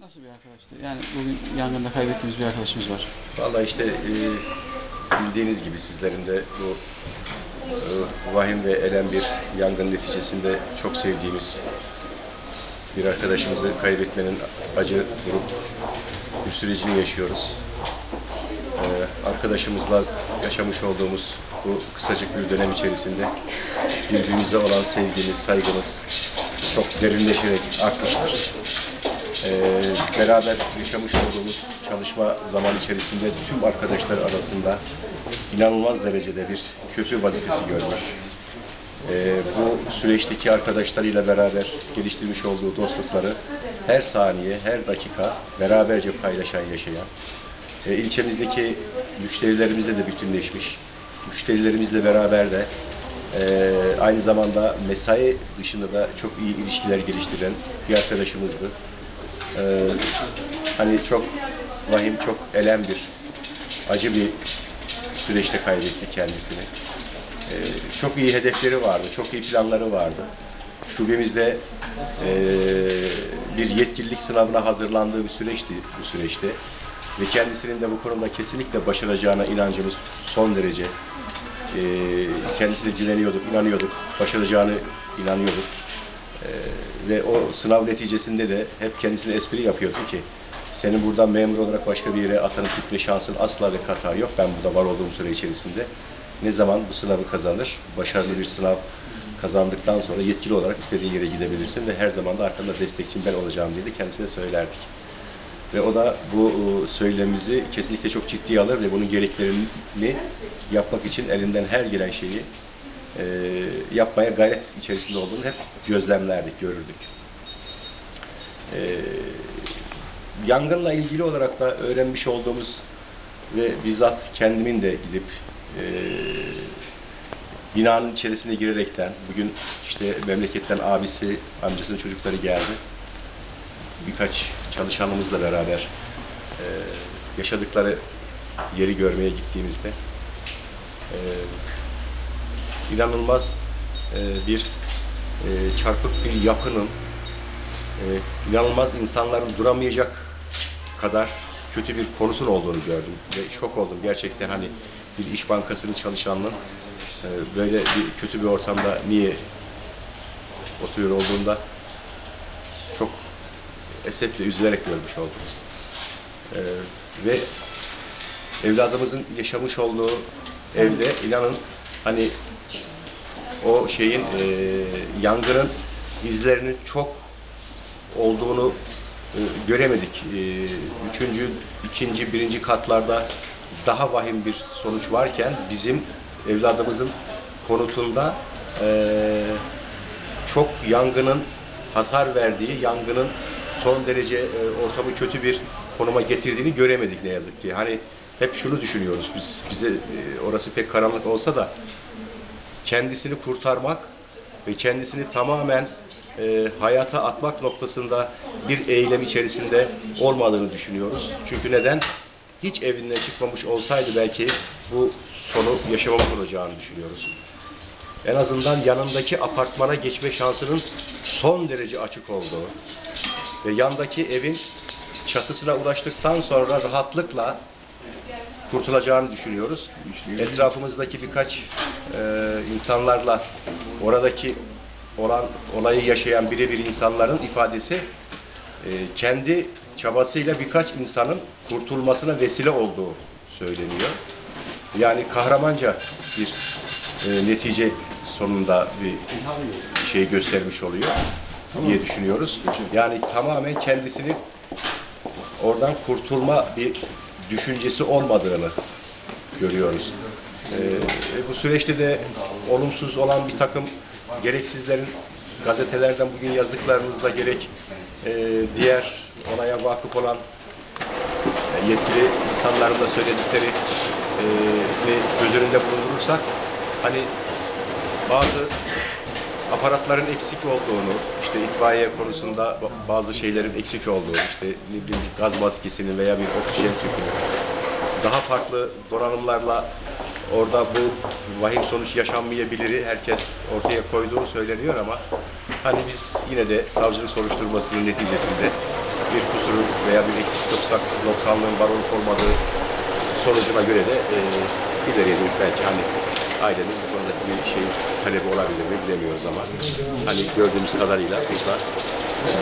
Nasıl bir arkadaştı? Yani bugün yangında kaybettiğimiz bir arkadaşımız var. Vallahi işte e, bildiğiniz gibi sizlerin de bu e, vahim ve elem bir yangın neticesinde çok sevdiğimiz bir arkadaşımızı kaybetmenin acı durum bir sürecini yaşıyoruz. E, arkadaşımızla yaşamış olduğumuz bu kısacık bir dönem içerisinde birbirimize olan sevgimiz, saygımız çok derinleşerek artmıştır. Ee, beraber yaşamış olduğumuz çalışma zaman içerisinde tüm arkadaşlar arasında inanılmaz derecede bir köprü vazifesi görmüş. Ee, bu süreçteki arkadaşlarıyla beraber geliştirmiş olduğu dostlukları her saniye, her dakika beraberce paylaşan, yaşayan, e, ilçemizdeki müşterilerimizle de bütünleşmiş, müşterilerimizle beraber de e, aynı zamanda mesai dışında da çok iyi ilişkiler geliştiren bir arkadaşımızdı. Ee, hani çok vahim, çok elem bir, acı bir süreçte kaybetti kendisini. Ee, çok iyi hedefleri vardı, çok iyi planları vardı. Şubemizde ee, bir yetkililik sınavına hazırlandığı bir süreçti bu süreçte. Ve kendisinin de bu konuda kesinlikle başaracağına inancımız son derece. Ee, kendisine güveniyorduk, inanıyorduk, başaracağını inanıyorduk. Ee, ve o sınav neticesinde de hep kendisine espri yapıyordu ki senin buradan memur olarak başka bir yere atanıp gitme şansın asla ve kata yok. Ben burada var olduğum süre içerisinde ne zaman bu sınavı kazanır, başarılı bir sınav kazandıktan sonra yetkili olarak istediğin yere gidebilirsin ve her zaman da arkanda destekçin ben olacağım diye de kendisine söylerdik. Ve o da bu söylemimizi kesinlikle çok ciddiye alır ve bunun gereklerini yapmak için elinden her gelen şeyi e, yapmaya gayret içerisinde olduğunu hep gözlemlerdik, görürdük. E, yangınla ilgili olarak da öğrenmiş olduğumuz ve bizzat kendimin de gidip e, binanın içerisine girerekten bugün işte memleketten abisi, amcasının çocukları geldi. Birkaç çalışanımızla beraber e, yaşadıkları yeri görmeye gittiğimizde e, inanılmaz e, bir e, çarpık bir yapının e, inanılmaz insanların duramayacak kadar kötü bir konutun olduğunu gördüm ve şok oldum gerçekten hani bir iş bankasının çalışanının e, böyle bir kötü bir ortamda niye oturuyor olduğunda çok esefle üzülerek görmüş oldum. E, ve evladımızın yaşamış olduğu evde inanın hani o şeyin e, yangının izlerinin çok olduğunu e, göremedik. E, üçüncü, ikinci, birinci katlarda daha vahim bir sonuç varken bizim evladımızın konutunda e, çok yangının hasar verdiği, yangının son derece e, ortamı kötü bir konuma getirdiğini göremedik ne yazık ki. Hani hep şunu düşünüyoruz biz bize e, orası pek karanlık olsa da kendisini kurtarmak ve kendisini tamamen e, hayata atmak noktasında bir eylem içerisinde olmadığını düşünüyoruz. Çünkü neden? Hiç evinden çıkmamış olsaydı belki bu sonu yaşamamış olacağını düşünüyoruz. En azından yanındaki apartmana geçme şansının son derece açık olduğu ve yandaki evin çatısına ulaştıktan sonra rahatlıkla kurtulacağını düşünüyoruz. Etrafımızdaki birkaç e, insanlarla oradaki olan olayı yaşayan birebir insanların ifadesi e, kendi çabasıyla birkaç insanın kurtulmasına vesile olduğu söyleniyor. Yani kahramanca bir e, netice sonunda bir şey göstermiş oluyor diye düşünüyoruz. Yani tamamen kendisini oradan kurtulma bir düşüncesi olmadığını görüyoruz. Ee, bu süreçte de olumsuz olan bir takım gereksizlerin gazetelerden bugün yazdıklarınızla gerek e, diğer olaya vakıf olan e, yetkili insanların da söyledikleri e, göz önünde bulundurursak hani bazı aparatların eksik olduğunu, işte itfaiye konusunda ba- bazı şeylerin eksik olduğunu, işte ne bileyim gaz maskesinin veya bir oksijen tüpünün daha farklı donanımlarla orada bu vahim sonuç yaşanmayabilir herkes ortaya koyduğu söyleniyor ama hani biz yine de savcılık soruşturmasının neticesinde bir kusuru veya bir eksik noksan, noksanlığın var olup olmadığı sonucuna göre de e, ileriye dönük belki hani ailenin bu konudaki bir şey talebi olabilir mi bilemiyoruz ama hani gördüğümüz kadarıyla burada e,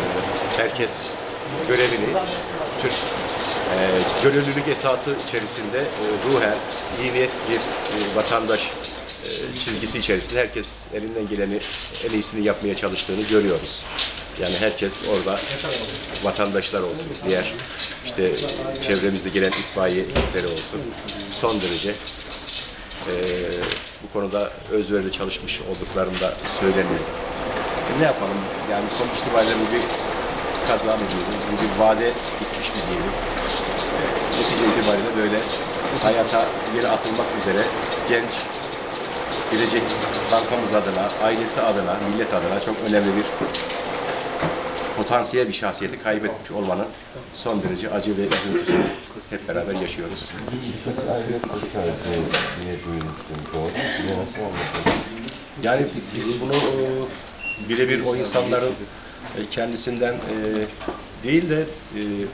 herkes görevini Türk e, gönüllülük esası içerisinde e, ruhen iyi niyet bir e, vatandaş e, çizgisi içerisinde herkes elinden geleni en iyisini yapmaya çalıştığını görüyoruz. Yani herkes orada vatandaşlar olsun, diğer işte çevremizde gelen itfaiye ekipleri olsun son derece e, konuda özverili çalışmış olduklarını da söyleniyor. E, ne yapalım? Yani sonuç itibariyle bu bir kaza mı diyelim, bu bir vade bitmiş mi diyelim. E, netice itibariyle böyle hayata yeni atılmak üzere genç gelecek bankamız adına, ailesi adına, millet adına çok önemli bir potansiyel bir şahsiyeti kaybetmiş olmanın son derece acı ve üzüntüsünü hep beraber yaşıyoruz. Yani biz bunu e, birebir o insanların e, kendisinden e, değil de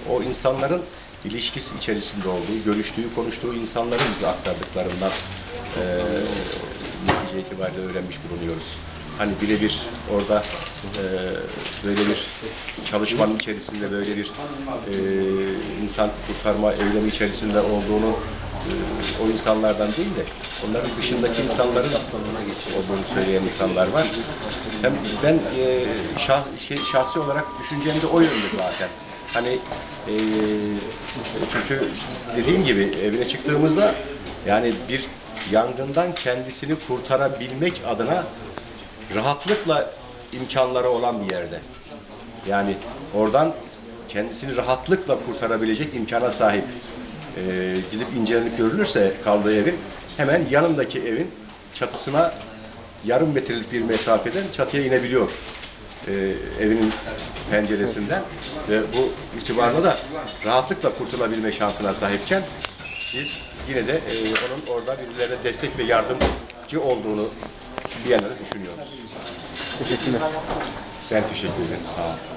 o insanların ilişkisi içerisinde olduğu, görüştüğü, konuştuğu insanların bize aktardıklarından netice itibariyle öğrenmiş bulunuyoruz. Hani birebir orada e, böyle bir çalışmanın içerisinde böyle bir e, insan kurtarma eylemi içerisinde olduğunu e, o insanlardan değil de onların dışındaki insanların olduğunu söyleyen insanlar var. Hem ben e, şah, şey, şahsi olarak düşüncem de o yönde zaten. Hani e, çünkü dediğim gibi evine çıktığımızda yani bir yangından kendisini kurtarabilmek adına rahatlıkla imkanları olan bir yerde. Yani oradan kendisini rahatlıkla kurtarabilecek imkana sahip. Ee, gidip incelenip görülürse kaldığı evin hemen yanındaki evin çatısına yarım metrelik bir mesafeden çatıya inebiliyor. Ee, evinin penceresinden ve bu itibarla da rahatlıkla kurtulabilme şansına sahipken biz yine de e, onun orada birilerine destek ve yardımcı olduğunu yandan düşünüyoruz. Teşekkürler. Ben teşekkür ederim. Sağ olun.